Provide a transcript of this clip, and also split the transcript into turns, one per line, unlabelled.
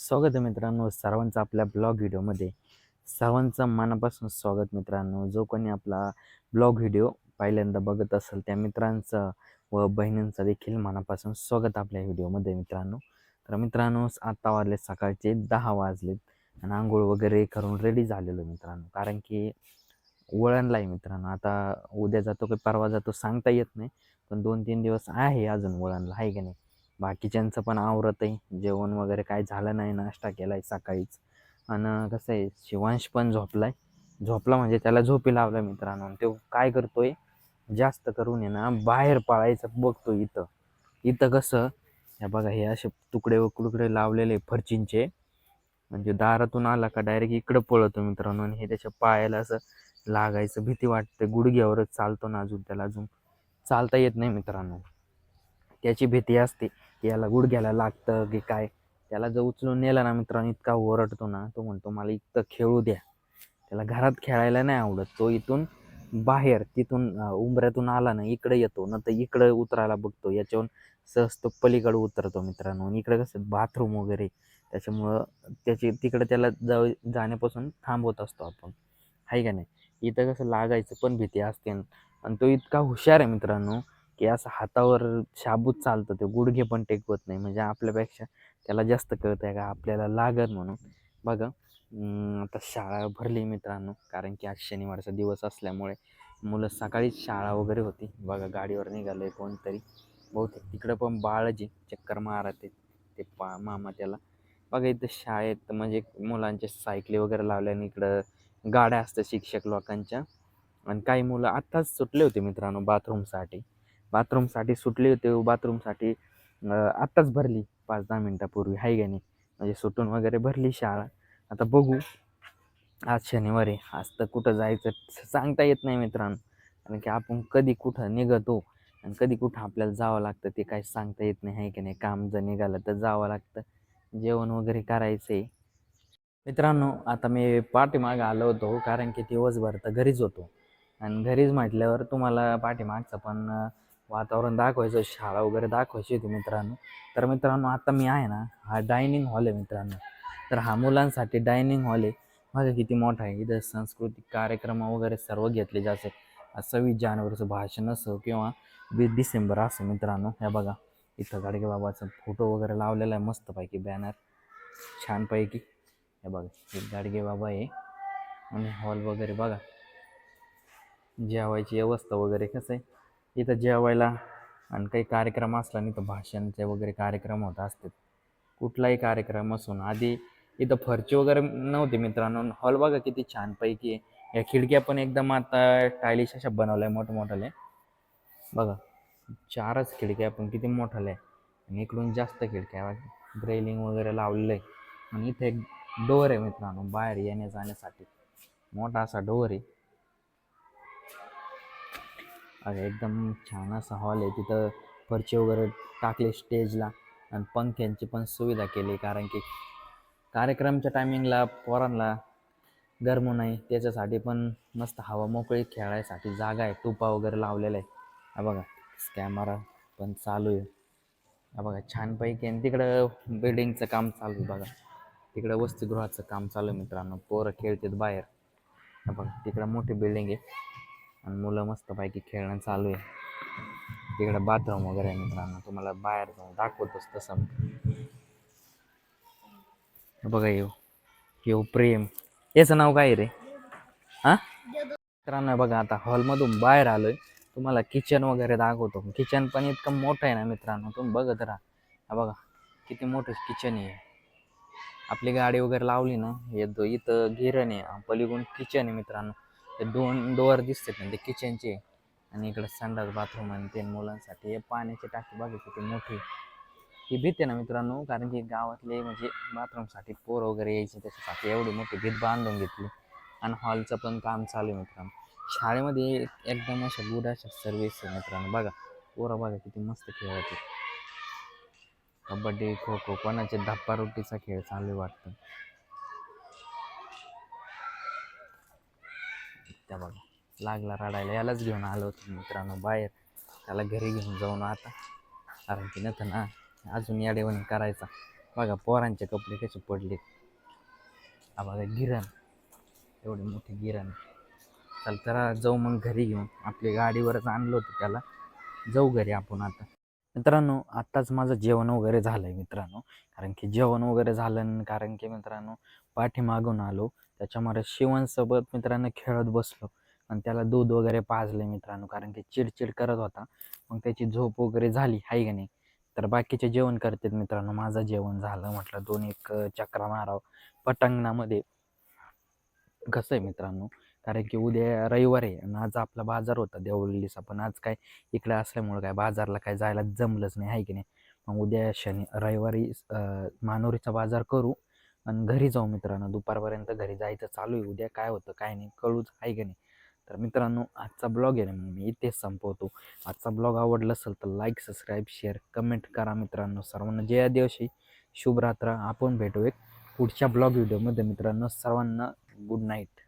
स्वागत आहे मित्रांनो सर्वांचं आपल्या ब्लॉग व्हिडिओमध्ये. सर्वांचं मनापासून स्वागत मित्रांनो. जो कोणी आपला ब्लॉग व्हिडिओ पहिल्यांदा बघत असेल त्या मित्रांचं व बहिणींचं देखील मनापासून स्वागत आपल्या व्हिडिओमध्ये मित्रांनो. तर मित्रांनो आत्ता वाजले सकाळचे दहा वाजलेत आणि आंघोळ वगैरे करून रेडी झालेलो मित्रांनो. कारण की वळणला आहे मित्रांनो. आता उद्या जातो की परवा जातो सांगता येत नाही. पण दोन तीन दिवस आहे अजून वळणला आहे की नाही? बाकीच्यांचं पण आवरत आहे जेवण वगैरे काय झालं नाही नाश्ता केला आहे सकाळीच. आणि कसं आहे शिवांश पण झोपलाय. झोपला म्हणजे त्याला झोपी लावला मित्रांनो. तो काय करतो आहे जास्त करून आहे ना बाहेर पाळायचं बघतो इथं. इथं कसं हे बघा हे असे तुकडे तुकडे लावलेले फरचींचे. म्हणजे दारातून आला का डायरेक्ट इकडं पळतो मित्रांनो. आणि हे त्याच्या पायाला असं लागायचं भीती वाटते. गुडघ्यावरच चालतो ना अजून त्याला अजून. चालता येत नाही मित्रांनो. त्याची भीती असते की याला गुडघ्याला लागतं की काय? त्याला जर उचलून नेलं ना मित्रांनो इतका ओरडतो ना तो म्हणतो मला इतकं खेळू द्या. त्याला घरात खेळायला नाही आवडत. तो इथून बाहेर तिथून उंबऱ्यातून आला ना इकडे येतो ना तर इकडं उतरायला बघतो. याच्यावरून सहज तो पलीकडे उतरतो मित्रांनो. इकडं इकडे कसं बाथरूम वगैरे. त्याच्यामुळं त्याची तिकडं त्याला जाऊ जाण्यापासून थांबवत असतो आपण. आहे का नाही? इथं कसं लागायचं पण भीती असते. आणि तो इतका हुशार आहे मित्रांनो. की असं हातावर शाबूत चालतं ते गुडघे पण टेकवत नाही. म्हणजे आपल्यापेक्षा त्याला जास्त कळत आहे का आपल्याला लागत म्हणून. बघा आता शाळा भरली मित्रांनो कारण की आज शनिवारचा दिवस असल्यामुळे मुलं सकाळीच शाळा वगैरे होती. बघा गाडीवर निघालं आहे कोणतरी. बहुतेक तिकडं पण बाळजी चक्कर मारत ते पा मामा त्याला. बघा इथं शाळेत म्हणजे मुलांच्या सायकली वगैरे लावल्याने इकडं गाड्या असतात शिक्षक लोकांच्या. आणि काही मुलं आत्ताच सुटले होते मित्रांनो बाथरूमसाठी बाथरूमसाठी सुटली होती बाथरूमसाठी आत्ताच भरली. पाच दहा मिनटापूर्वी. हाय का नाही? म्हणजे सुटून वगैरे भरली शाळा. आता बघू. आज शनिवारी आज तर कुठं जायचं सांगता येत नाही मित्रांनो. कारण की आपण कधी कुठं निघतो आणि कधी कुठं आपल्याला जावं लागतं ते काही सांगता येत नाही आहे की नाही? काम जर निघालं तर जावं लागतं. जेवण वगैरे करायचं आहे मित्रांनो आता मी पाठीमागं आलो होतो कारण की दिवसभर तर घरीच होतो. आणि घरीच म्हटल्यावर तुम्हाला पाठीमागचं पण वातावरण दाखवायचं शाळा वगैरे दाखवायची होती मित्रांनो. तर मित्रांनो आता मी आहे ना हा डायनिंग हॉल आहे मित्रांनो. तर हा मुलांसाठी डायनिंग हॉल आहे. बघा किती मोठा आहे. इथं सांस्कृतिक कार्यक्रम वगैरे सर्व घेतले जाते सव्वीस जानेवारीचं भाषण असो किंवा वीस डिसेंबर असो मित्रांनो. हे बघा इथं गाडगे बाबाचा फोटो वगैरे लावलेला आहे मस्तपैकी बॅनर छानपैकी. हे बघा हे गाडगे बाबा आहे. आणि हॉल वगैरे बघा. जेवायची व्यवस्था वगैरे कसं आहे. इथं जेवायला आणि काही कार्यक्रम असला नाही तर भाषणचे वगैरे कार्यक्रम होत असतात. कुठलाही कार्यक्रम असून आधी इथं फरची वगैरे नव्हती मित्रांनो. हॉल बघा किती छानपैकी आहे. या खिडक्या पण एकदम आता स्टायलिश अशा बनवल्या मोठमोठ्याल्या बघा चारच खिडक्या पण किती मोठाल्या. आहे आणि इकडून जास्त खिडक्या आहे ग्रेलिंग वगैरे लावलेलं आहे. आणि इथे एक डोअर आहे मित्रांनो बाहेर येण्या जाण्यासाठी मोठा असा डोअर आहे. अरे एकदम छान असा हॉल आहे. तिथं फरचे वगैरे टाकले स्टेजला आणि पंख्यांची पण सुविधा केली. कारण की कार्यक्रमच्या टायमिंगला पोरांना गरम नाही. त्याच्यासाठी पण मस्त हवा मोकळी खेळायसाठी जागा आहे. टुपा वगैरे लावलेला आहे. हा बघा कॅमेरा पण चालू आहे. हा बघा छानपैकी आणि तिकडं बिल्डिंगचं काम चालू आहे बघा. तिकडं वसतिगृहाचं काम चालू आहे मित्रांनो. पोरं खेळतात बाहेर. हा बघा तिकडं मोठी बिल्डिंग आहे. आणि मुलं मस्तपैकी खेळणं चालू आहे. तिकडं बाथरूम वगैरे आहे मित्रांनो. तुम्हाला बाहेर जाऊन दाखवतोच तसं बघा येऊ येऊ प्रेम. याचं नाव काय आहे रे? हां? मित्रांनो बघा आता हॉलमधून बाहेर आलोय. तुम्हाला किचन वगैरे दाखवतो. किचन पण इतकं मोठं आहे ना मित्रांनो? तुम्ही बघत राहा. बघा किती मोठं किचन आहे आपली गाडी वगैरे लावली ना हे इथं गिरण आहे. पलीकडून किचन आहे मित्रांनो. ते दोन डोअर दिसतात ना ते किचनचे आणि इकडे संडास बाथरूम आणि ते मुलांसाठी हे पाण्याची टाकी बघा किती मोठी. ही भीत आहे ना मित्रांनो कारण की गावातले म्हणजे बाथरूमसाठी पोर वगैरे यायचे त्याच्यासाठी एवढी मोठी भीत बांधून घेतली. आणि हॉलचं पण काम चालू आहे मित्रांनो. शाळेमध्ये एकदम अशा गुड अशा सर्विस आहे मित्रांनो. बघा पोरं बघा किती मस्त खेळत कबड्डी खो खो कोणाचे धप्पा रोटीचा खेळ चालू वाटतं. त्या बघा. लागला रडायला. यालाच घेऊन आलो होतो मित्रांनो बाहेर. त्याला घरी घेऊन जाऊन आता. कारण की नव्हतं ना अजून याडेवणी करायचा. बघा पोरांचे कपडे कसे पडले हा बघा गिरण. एवढी मोठी गिरण. चल तर जाऊ मग घरी घेऊन. आपली गाडीवरच आणलं होतं त्याला. जाऊ घरी आपण आता. मित्रांनो आत्ताच माझं जेवण वगैरे झालं आहे मित्रांनो. कारण की जेवण वगैरे झालं कारण की मित्रांनो पाठीमागून आलो. त्याच्यामुळे शिवनसोबत मित्रांनो खेळत बसलो. आणि त्याला दूध वगैरे पाजले मित्रांनो कारण की चिडचिड करत होता. मग त्याची झोप वगैरे झाली आहे की नाही? तर बाकीचे जेवण करतात मित्रांनो माझं जेवण झालं म्हटलं दोन एक चक्रा मारावं. पटांगणामध्ये कसं आहे मित्रांनो कारण की उद्या रविवार आहे आणि आज आपला बाजार होता देवळलीचा पण आज काय इकडे असल्यामुळं काय बाजारला काय जायला जमलंच नाही आहे की नाही? मग उद्या शनी रविवारी मानोरीचा बाजार करू. आणि घरी जाऊ मित्रांनो. दुपारपर्यंत घरी जायचं चालू आहे. उद्या काय होतं काय नाही कळूच आहे की नाही? तर मित्रांनो आजचा ब्लॉग आहे ना मग मी इथेच संपवतो. आजचा ब्लॉग आवडला असेल तर लाईक सबस्क्राईब शेअर कमेंट करा मित्रांनो. सर्वांना जया दिवशी शुभरात्र. आपण भेटू एक पुढच्या ब्लॉग व्हिडिओमध्ये. मित्रांनो सर्वांना गुड नाईट